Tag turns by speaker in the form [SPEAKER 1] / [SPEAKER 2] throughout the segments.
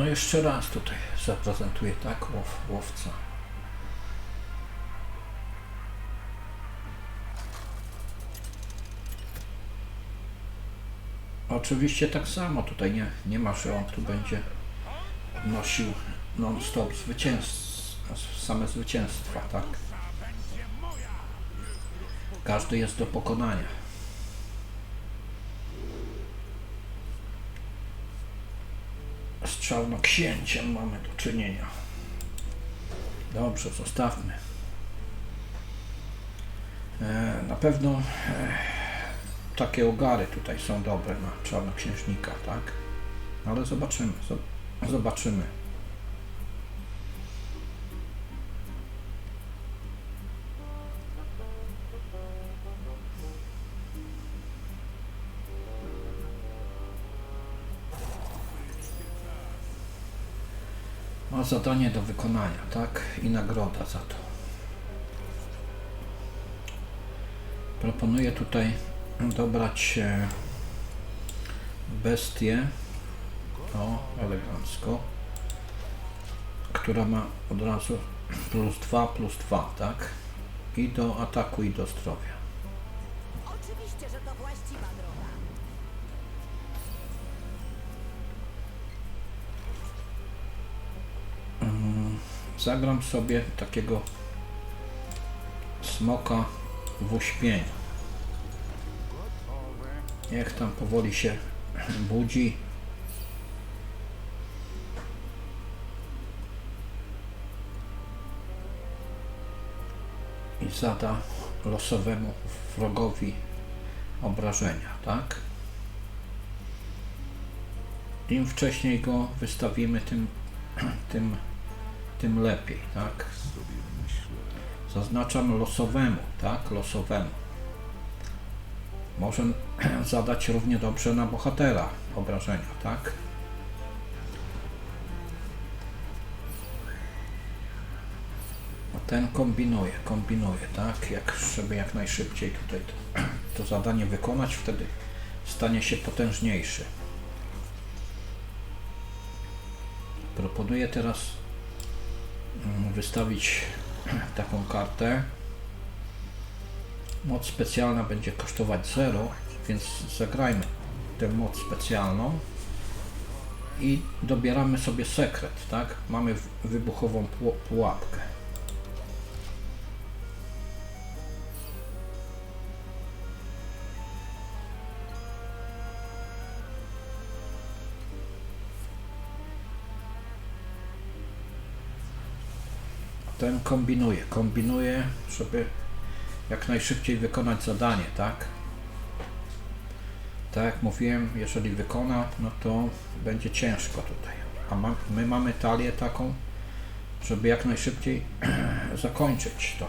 [SPEAKER 1] No jeszcze raz tutaj zaprezentuję tak łow, łowca. Oczywiście tak samo tutaj nie, nie ma, że on tu będzie odnosił non-stop same zwycięstwa, tak? Każdy jest do pokonania. Z czarnoksięciem mamy do czynienia. Dobrze, zostawmy. E, na pewno e, takie ogary tutaj są dobre na czarnoksiężnika, tak? Ale zobaczymy, zo- zobaczymy. Ma zadanie do wykonania, tak? I nagroda za to. Proponuję tutaj dobrać e, bestię, o, elegancko, która ma od razu plus 2, plus 2, tak? I do ataku, i do zdrowia. Zagram sobie takiego smoka w. Niech tam powoli się budzi. I zada losowemu wrogowi obrażenia, tak? Im wcześniej go wystawimy, tym, tym, tym lepiej, tak? Zaznaczam losowemu, tak? Losowemu. Może zadać równie dobrze na bohatera obrażenia, tak? A ten kombinuje, kombinuje, tak? Jak, żeby jak najszybciej tutaj to, to zadanie wykonać, wtedy stanie się potężniejszy. Proponuję teraz wystawić taką kartę. Moc specjalna będzie kosztować 0, więc zagrajmy tę moc specjalną i dobieramy sobie sekret, tak? Mamy wybuchową pu- pułapkę. Ten kombinuje, kombinuje, żeby jak najszybciej wykonać zadanie, tak? Tak jak mówiłem, jeżeli wykona, no to będzie ciężko tutaj. A ma, my mamy talię taką, żeby jak najszybciej zakończyć to.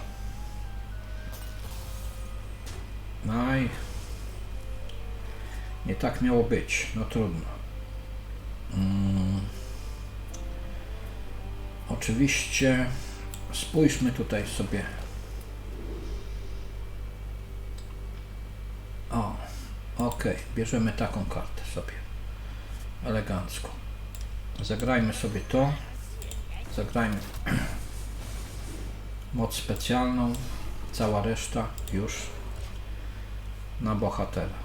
[SPEAKER 1] No i nie tak miało być, no trudno. Mm. Oczywiście spójrzmy tutaj sobie. O, ok, bierzemy taką kartę sobie. Elegancko. Zagrajmy sobie to. Zagrajmy moc specjalną. Cała reszta już na bohatera.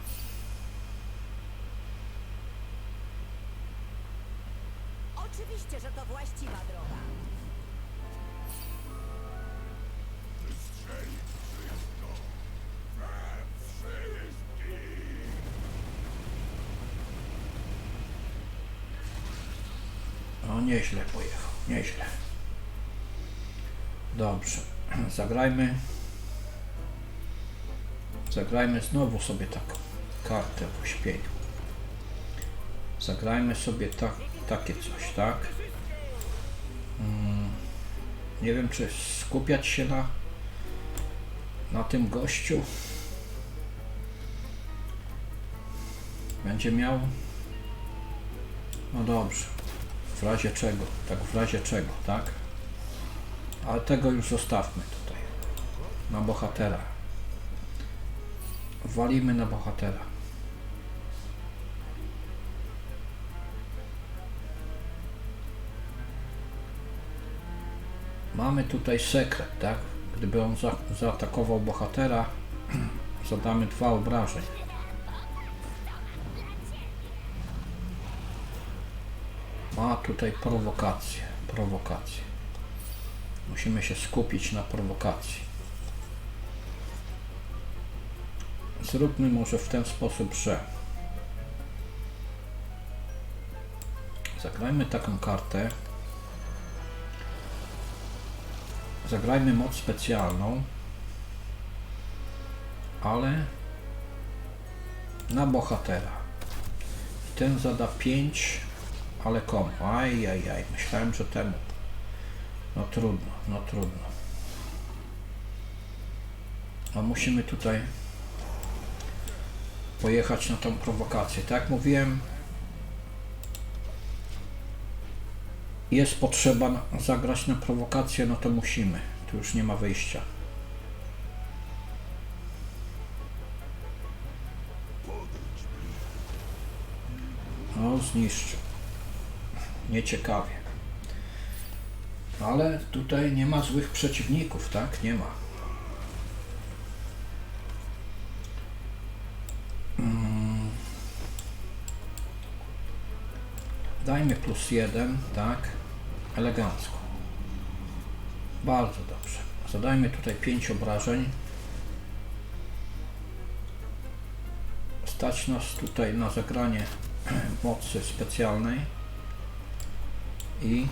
[SPEAKER 2] Oczywiście, że to właściwa droga.
[SPEAKER 1] Nieźle pojechał, nieźle. Dobrze, zagrajmy. Zagrajmy znowu sobie taką kartę w uśpieniu. Zagrajmy sobie tak, takie coś, tak? Mm, nie wiem, czy skupiać się na, na tym gościu. Będzie miał. No dobrze. W razie czego, tak w razie czego, tak? Ale tego już zostawmy tutaj. Na bohatera. Walimy na bohatera. Mamy tutaj sekret, tak? Gdyby on za zaatakował bohatera, zadamy dwa obrażenia. Tutaj prowokację, prowokację. Musimy się skupić na prowokacji. Zróbmy może w ten sposób, że zagrajmy taką kartę. Zagrajmy moc specjalną, ale na bohatera. Ten zada 5, ale komu? Aj, aj, aj, myślałem, że temu. No trudno, no trudno. No musimy tutaj pojechać na tą prowokację. Tak jak mówiłem, jest potrzeba zagrać na prowokację, no to musimy. Tu już nie ma wyjścia. No, zniszczył. Nieciekawie. Ale tutaj nie ma złych przeciwników, tak? Nie ma. Mm. Dajmy plus jeden, tak? Elegancko. Bardzo dobrze. Zadajmy tutaj 5 obrażeń. Stać nas tutaj na zagranie mocy specjalnej i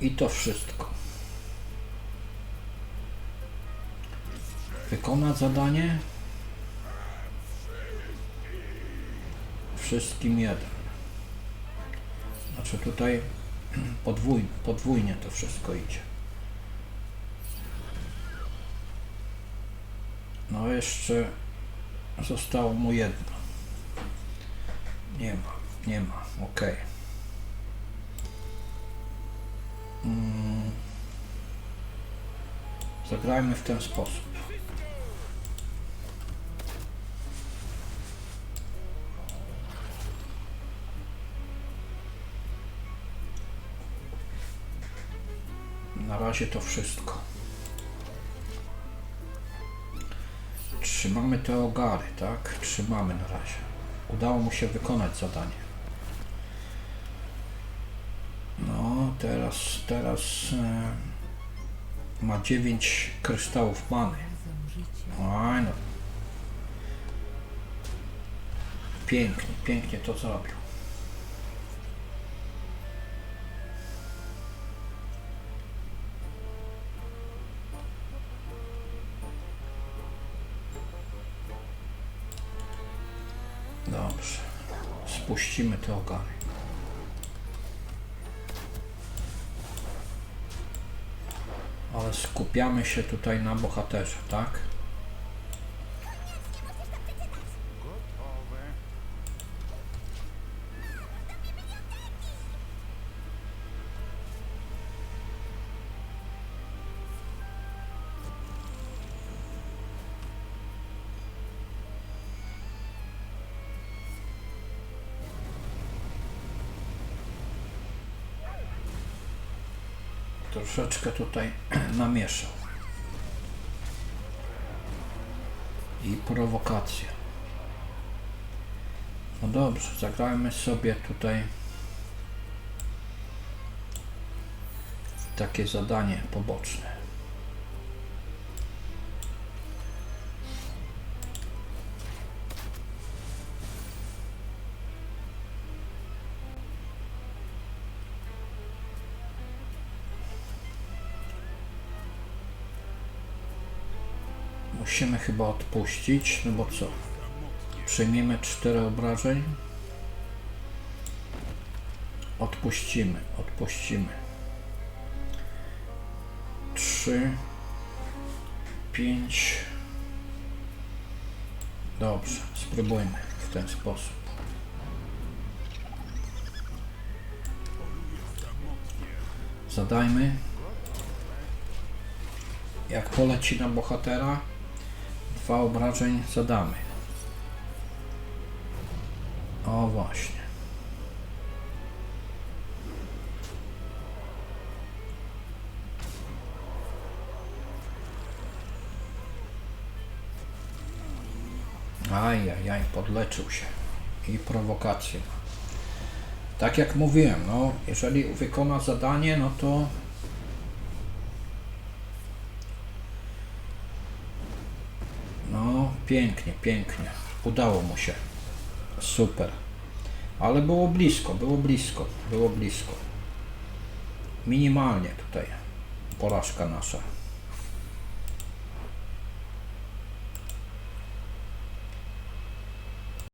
[SPEAKER 1] i to wszystko. Wykonać zadanie. Wszystkim jeden. Znaczy tutaj podwój, podwójnie to wszystko idzie. No jeszcze zostało mu jedno. Nie ma, nie ma, ok. Mm. Zagrajmy w ten sposób. Na razie to wszystko. Trzymamy te ogary, tak? Trzymamy na razie. Udało mu się wykonać zadanie. No, teraz, teraz e, ma 9 kryształów many. Oj, no. Pięknie, pięknie to zrobił. Dobrze. Spuścimy te ogary. Ale skupiamy się tutaj na bohaterze, tak? Troszeczkę tutaj namieszał. I prowokacja. No dobrze, zagrajmy sobie tutaj takie zadanie poboczne. Musimy chyba odpuścić, no bo co? Przyjmiemy 4 obrażeń. Odpuścimy, odpuścimy. 3 5 Dobrze, spróbujmy w ten sposób. Zadajmy. Jak poleci na bohatera, Trwa obrażeń zadamy. O właśnie. Ajajaj, podleczył się. I prowokacje. Tak jak mówiłem, no, jeżeli wykona zadanie, no to pięknie, pięknie. Udało mu się. Super. Ale było blisko, było blisko, było blisko. Minimalnie tutaj porażka nasza.